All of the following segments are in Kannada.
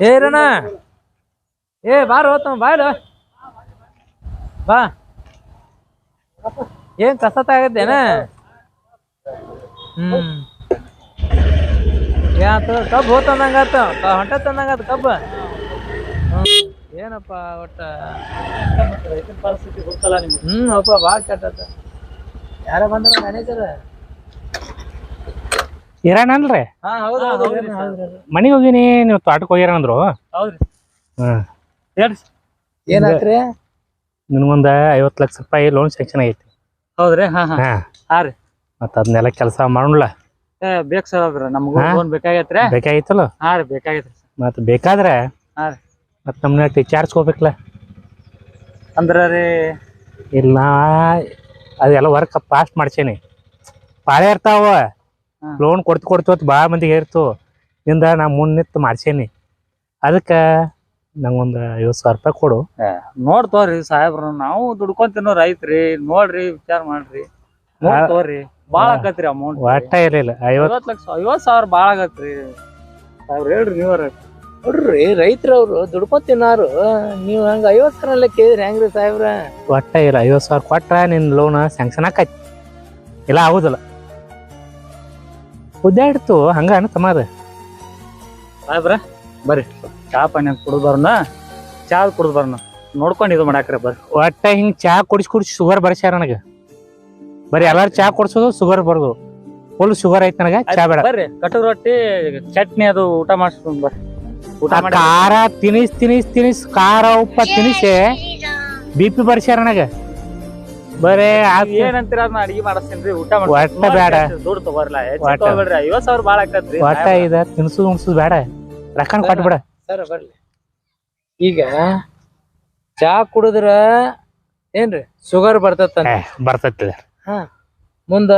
ಏ ರಣ. ಏ ಬಾರ ಹೋತಮ್ಮ ಬಾಯ್ಲ. ಬಾ. ಏನ್ ಕಸ ಆಗತ್ತೇನ ಹ್ಮ್ ಯಾತ ಕಬ್ಬು ಹೋತಂದಂಗಾತ ಹೊಂಟ ತಂದಂಗಾತ ಕಬ್ಬ. ಏನಪ್ಪ ಒಟ್ಟ? ಪರಿಸ್ಥಿತಿ ಗೊತ್ತಲ್ಲ ನಿಮ್ಗೆ ಹ್ಮ್, ಅಪ್ಪ ಭಾಳ ಕೆಟ್ಟ ಯಾರ ಬಂದ್ರ ಮ್ಯಾನೇಜರ್ ಇರಾನಲ್ರಿ ಹಾ ಹೌದು ಹೌದು. ಹೌದು ಮನೆಗೆ ಹೋಗಿನಿ ನೀವು ತೋಟಕ್ಕೆ ಹೋಗ್ಯಾರ ಅಂದ್ರು? ಏನಾತ್ರಿ ನಿನ್ಗೊಂದ ಐವತ್ತು ಲಕ್ಷ ರೂಪಾಯಿ ಲೋನ್ ಸ್ಯಾಂಕ್ಷನ್ ಆಗೈತಿ. ಹೌದ್ರಿ ಹಾ ಹಾ. ಹಾ. ಹಾ ರೀ. ಮತ್ತ ಅದನ್ನೆಲ್ಲ ಕೆಲಸ ಮಾಡೋಣ ಏ ಬೇಕು ಸರ್ ನಮ್ಗೂ? ಲೋನ್ ಬೇಕಾಗೈತ್ರಿ. ಬೇಕಾಗಿತ್ತಲ್ಲ? ಹಾ ರೀ ಬೇಕಾಗೈತ್ರಿ ಮತ್ ಬೇಕಾದ್ರೆ ಹಾ ರೀ. ಮತ್ ನಮ್ನ ಟೀಚಾರ್ಸ್ ಹೋಗ್ಬೇಕಲ್ಲ ಅಂದ್ರ ರೀ ಇಲ್ಲ ಅದೆಲ್ಲ ವರ್ಕ್ ಪಾಸ್ಟ್ ಮಾಡ್ಸೇನಿ. ಪಾಳೆ ಇರ್ತಾವ. ಲೋನ್ ಕೊಡ್ತು ಕೊಡ್ತು ಅಂತ ಭಾಳ ಮಂದಿಗೆ ಇರ್ತು ಇಂದ ನಾ ಮುಂದ್ ನಿತ್ತು ಮಾಡ್ಸೇನಿ. ಅದಕ್ಕೆ ನಂಗೊಂದು ಐವತ್ತು ಸಾವಿರ ರೂಪಾಯಿ ಕೊಡು. ನೋಡ್ ತೋರಿ ಸಾಹೇಬ್ರ ನಾವು ದುಡ್ಕೊಂತಿನೋ ರೈತ್ರಿ ನೋಡ್ರಿ ವಿಚಾರ ಮಾಡ್ರಿ. ನೋಡ್ ಆ- ತೋರಿ ಬಾಳ ಆಕತ್ರಿ ಅಮೌಂಟ್ ಒಟ್ಟ ಇರಲಿಲ್ಲ. ಐವತ್ತು ಐವತ್ ಲಕ್ಷ ಐವತ್ ಸಾವಿರ ಬಾಳ ಆಗತ್ರಿ. ಸಾವಿರ ಹೇಳ್ರಿ ನೀವರ ನೋಡ್ರಿ ರೈತರವ್ರು ದುಡ್ಕೊಂಡ್ ತಿನ್ನಾರು. ನೀವ್ ಹಂಗ ಐವತ್ ಸಾವಿರ ಕೇಳಿದ್ರಿ ಹೆಂಗ್ರಿ ಸಾಹೇಬ್ರ? ಒಟ್ಟ ಇಲ್ಲ ಐವತ್ ಸಾವಿರ ಕೊಟ್ರ ನಿನ್ ಲೋನ್ ಸ್ಯಾಂಕ್ಷನ್ ಆಕೈತಿ ಇಲ್ಲ ಆಗುದಿಲ್ಲ. ಉದ್ದಾಡ್ತು ಹಂಗ ಅದ ಸಾಹೇಬ್ರ ಬರ್ರಿ. ಚಾ ಪಾನಿ ಕುಡಿದ್ ಬರೋಣ ಚಾ ಕುಡಿದ್ ಬರೋಣ. ನೋಡ್ಕೊಂಡು ಇದು ಮಾಡಾಕ್ರಿ ಬರ್ರಿ. ಒಟ್ಟ ಹಿಂಗ್ ಚಾ ಕುಡಿಸಿ ಕುಡಿಸಿ ಶುಗರ್ ಬರ್ಸ್ಯಾರ ನನಗ. ಬರೀ ಎಲ್ಲಾರು ಚಾ ಕೊಡ್ಸೋದು ಶುಗರ್ ಬರ್ದು. ಫುಲ್ ಶುಗರ್ ಐತಿ ನನಗ ಚಾ ಬೇಡ. ಬರ್ರಿ. ಕಟ್ಟು ರೊಟ್ಟಿ ಚಟ್ನಿ ಅದು ಊಟ ಮಾಡಿಸ್ಕೊಂಡ್ ಬರ್ರಿ. ಊಟ ಮಾಡಿ ಖಾರ ತಿನಿಸ್ ತಿನಿಸ್ ತಿನಿಸ್ ಖಾರ ಉಪ್ಪ ತಿನಿಸಿ ಬಿ ಪಿ ಬರ್ಸ್ಯಾರ ನನಗ. ಬರೇ ಏನಂತೀರ ಅದನ್ನ ಅಡಿಗೆ ಮಾಡಿಸ್ತೇನ್ರಿ ಊಟ ಒಟ್ಟ ಬ್ಯಾಡ. ದುಡ್ಡು ತಗೋರ್ಲ ಒಟ್ಟ. ತಗೋಬೇಡ್ರಿ. ಐವತ್ ಸಾವಿರ ಬಾಳ ಆಗ್ತದ್ರಿ ಒಟ್ಟ ಇದ ತಿನ್ಸುದು ಉಣ್ಸುದು ಬೇಡ. ರೊಕ್ಕನ ಕೊಟ್ಬಿಡ. ಸರ ಬರ್ಲಿ. ಈಗ ಚಾ ಕುಡಿದ್ರ ಏನ್ರಿ? ಶುಗರ್ ಬರ್ತತ್ತ ಏ, ಹಾ. ಮುಂದ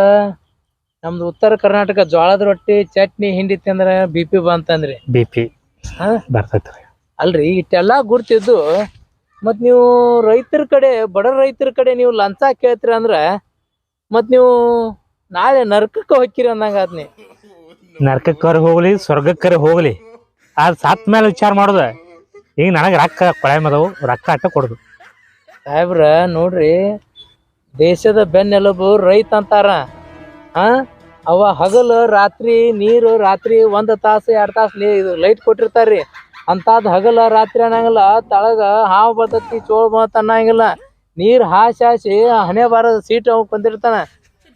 ನಮ್ದು ಉತ್ತರ ಕರ್ನಾಟಕ ಜೋಳದ ರೊಟ್ಟಿ ಚಟ್ನಿ ಹಿಂಡಿ ತಿಂದ್ರ ಬಿ ಪಿ ಬಂತಂದ್ರಿ. ಬಿ ಪಿ ಹಾ? ಬರ್ತೈತಿ ಅಲ್ರಿ ಇಷ್ಟೆಲ್ಲಾ ಗುರ್ತಿದ್ದು ಮತ್ ನೀವು ರೈತರ ಕಡೆ ಬಡ ರೈತರ ಕಡೆ ನೀವು ಲಂಚ ಕೇಳ್ತೀರ ಅಂದ್ರೆ ಮತ್ತು ನೀವು ನಾಳೆ ನರಕಕ್ಕೆ ಹೋಗ್ತೀರಿ ಅಂದಂಗ ಆದ್ನಿ ನರ್ಕಕ್ಕರ ಹೋಗ್ಲಿ ಸ್ವರ್ಗಕ್ಕರ ಹೋಗ್ಲಿ. ಆ ಸತ್ ಮೇಲೆ ವಿಚಾರ ಮಾಡುದ. ಈಗ ನನಗೆ ರೊಕ್ಕ ಕೊಳಾಯಮ್ ಅದಾವು ರೊಕ್ಕ ಅಟ್ಟ ಕೊಡುದು. ಸಾಹೇಬ್ರ ನೋಡ್ರಿ ದೇಶದ ಬೆನ್ನೆಲುಬು ರೈತ ಅಂತಾರ. ಹಾ ಅವ ಹಗಲು ರಾತ್ರಿ ನೀರು ರಾತ್ರಿ ಒಂದು ತಾಸು ಎರಡು ತಾಸು ಇದು ಲೈಟ್ ಕೊಟ್ಟಿರ್ತಾರ್ರಿ. ಅಂತಾದ್ ಹಗಲ ರಾತ್ರಿ ಅನ್ನಂಗಿಲ್ಲ, ತಳಗ ಹಾವು ಬರ್ತೈತಿ, ಚೋಳ ಬಂತ ಅನ್ನಂಗಿಲ್ಲ. ನೀರ್ ಹಾಸಿ ಹಾಸಿ ಹಣೆ ಬಾರದ ಸೀಟ್ ಅವ್ ಬಂದಿರ್ತಾನ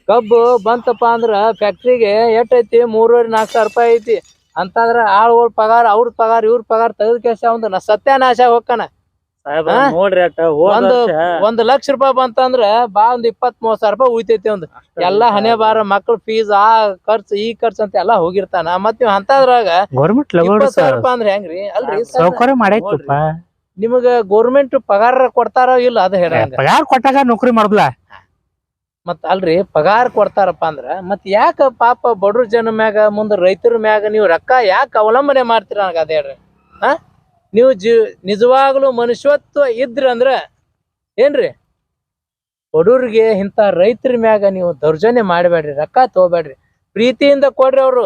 ಕಬ್ಬು ಬಂತಪ್ಪ ಅಂದ್ರ ಫ್ಯಾಕ್ಟ್ರಿಗೆ ಎಷ್ಟೈತಿ ಮೂರುವರೆ ನಾಲ್ಕು ಸಾವಿರ ರೂಪಾಯಿ ಐತಿ. ಅಂತಂದ್ರ ಆಳುಗಳ ಪಗಾರ, ಅವ್ರ ಪಗಾರ, ಇವ್ರ ಪಗಾರ ತೆಗೆದ ಕೆಲ್ಸ ಒಂದು ಸತ್ಯಾನಾಶ ಹೋಗ್ತಾನ? ನೋಡ್ರಿ ಅಟ್ಟ ಹೋದ ಒಂದು ಒಂದ್ ಲಕ್ಷ ರೂಪಾಯಿ ಬಂತಂದ್ರ ಬಾ ಒಂದ್ ಇಪ್ಪತ್ ಮೂವತ್ ಸಾವಿರ ರೂಪಾಯಿ ಉಳಿತೈತಿ ಒಂದ್. ಎಲ್ಲಾ ಹಣೆ ಬಾರ ಮಕ್ಳ ಫೀಸ್ ಆ ಖರ್ಚು ಈ ಖರ್ಚು ಅಂತ ಎಲ್ಲಾ ಹೋಗಿರ್ತಾನ. ಮತ್ ನೀವ್ ಅಂತದ್ರಾಗ ಗೌರ್ಮೆಂಟ್ ಸಾವಿರ ರೂಪಾಯಿ ಅಂದ್ರ ಹೆಂಗ್ರಿ? ಅಲ್ರಿ ಸೌಕರ್ಯ ಮಾಡೈತಪ್ಪ. ನಿಮಗ ಗೌರ್ಮೆಂಟ್ ಪಗಾರ ಕೊಡ್ತಾರ ಇಲ್ಲ ಅದ ಹೇಳ ಪಗಾರ ಕೊಟ್ಟಾಗ ನೌಕರಿ ಮಾಡ್ಲಾ ಮತ್ ಅಲ್ರಿ ಪಗಾರ ಕೊಡ್ತಾರಪ್ಪ ಅಂದ್ರ ಮತ್ ಯಾಕ ಪಾಪ ಬಡ್ರ ಜನ ಮ್ಯಾಗ ಮುಂದ ರೈತರ ಮ್ಯಾಗ ನೀವು ರೊಕ್ಕ ಯಾಕ ಅವಲಂಬನೆ ಮಾಡ್ತೀರ ನನಗ ಅದ ಹೇಳ್ರಿ? ಹಾ? ನೀವು ಜಿ, ನಿಜವಾಗ್ಲೂ ಮನುಷ್ಯತ್ವ ಇದ್ರಿ ಅಂದ್ರ ಏನ್ರಿ? ಬಡವ್ರಿಗೆ ಇಂಥ ರೈತರ ಮ್ಯಾಗ ನೀವು ದೌರ್ಜನ್ಯ ಮಾಡಬೇಡ್ರಿ, ರೊಕ್ಕ ತಗೋಬೇಡ್ರಿ. ಪ್ರೀತಿಯಿಂದ ಕೊಡ್ರಿ ಅವ್ರು.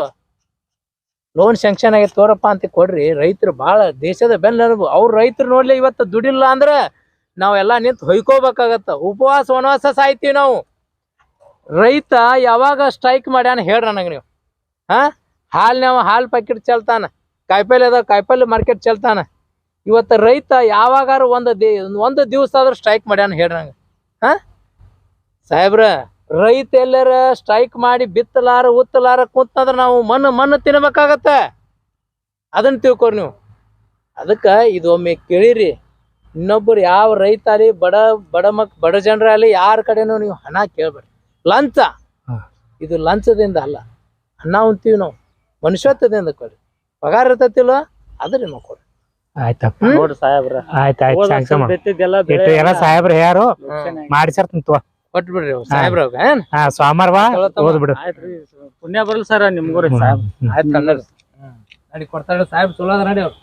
ಲೋನ್ ಸ್ಯಾಂಕ್ಷನ್ ಆಗಿ ತೋರಪ್ಪ ಅಂತ ಕೊಡ್ರಿ. ರೈತರು ಭಾಳ ದೇಶದ ಬೆನ್ನೆಲುಬು. ಅವ್ರ ರೈತರು ನೋಡ್ಲಿ ಇವತ್ತು ದುಡಿಲ್ಲ ಅಂದ್ರ ನಾವೆಲ್ಲ ನಿಂತು ಹೊಯ್ಕೋಬೇಕಾಗತ್ತ. ಉಪವಾಸ, ವನವಾಸ ಸಾಯ್ತೀವಿ ನಾವು. ರೈತ ಯಾವಾಗ ಸ್ಟ್ರೈಕ್ ಮಾಡ್ಯಾನ ಹೇಳ್ರಿ ನನಗೆ ನೀವು. ಹಾ? ಹಾಲ್ ಪ್ಯಾಕೆಟ್ ಚಲ್ತಾನ. ಕಾಯಿಪಲ್ಲೆ ಅದ ಕಾಯಿಪಲ್ಲೆ ಮಾರ್ಕೆಟ್ ಚಲ್ತಾನ. ಇವತ್ತು ರೈತ ಯಾವಾಗಾರ ಒಂದು ದಿ ಒಂದು ದಿವಸ ಆದ್ರೂ ಸ್ಟ್ರೈಕ್ ಮಾಡ್ಯಾನ ಹೇಳ್ರಿ ನಂಗೆ ಹಾ? ಸಾಹೇಬ್ರ ರೈತ ಎಲ್ಲರ ಸ್ಟ್ರೈಕ್ ಮಾಡಿ ಬಿತ್ತಲಾರ ಉತ್ತಲಾರ ಕುಂತಂದ್ರ ನಾವು ಮಣ್ಣು ಮಣ್ಣು ತಿನ್ಬೇಕಾಗತ್ತ? ಅದನ್ನ ತಿಳ್ಕೊರಿ ನೀವು. ಅದಕ್ಕ ಇದು ಒಮ್ಮೆ ಕೇಳಿರಿ. ಇನ್ನೊಬ್ಬರು ಯಾವ ರೈತ ಅಲ್ಲಿ ಬಡ ಬಡ ಮಕ್ ಬಡ ಜನರಲ್ಲಿ ಯಾರ ಕಡೆನೂ ನೀವು ಹಣ ಕೇಳ್ಬೇಡಿ ಲಂಚ. ಇದು ಲಂಚದಿಂದ ಅಲ್ಲ. ಅನ್ನ ಉಂತೀವಿ ನಾವು. ಮನುಷ್ಯತ್ವದಿಂದ ಕೊಡಿ ಪಗಾರ ಇರ್ತತಿಲ್ಲ ಅದ್ರ ನಿಮಗೆ ಕೊಡ್ರಿ. ಆಯ್ತಪ್ಪ ನೋಡ್ರಿ ಸಾಹೇಬ್ರ. ಆಯ್ತ್ ಆಯ್ತು ಹೋದ ವರ್ಷ ಮಾಡು. ಬಿತ್ತಿದ್ದೆಲ್ಲ ಬೆಳೆ ಇಟ್ಟು ಎಲ್ಲ ಸಾಹೇಬ್ರ ಯಾರು? ಮಾಡಿಸಿರ್ತಂತ ಕೊಟ್ಬಿಡ್ರಿ ಅವ್ರು ಸಾಹೇಬ್ರವ್ಗ ಏನ್? ಹಾ ಸೋಮವಾರ ಬಾ ಚಲೋ ಓದ್ಬಿಡು. ಆಯ್ತ್ರಿ ಪುಣ್ಯ ಬರಲ್ ಸರ್ ನಿಮ್ಗೂ ರೀ ಸಾಹೇಬ್ ಆಯ್ತು ನಡಿ ಕೊಡ್ತಾರ ಸಾಹೇಬ್ ಚಲೋ ಅದ ನಡಿ ಅವ್ರು.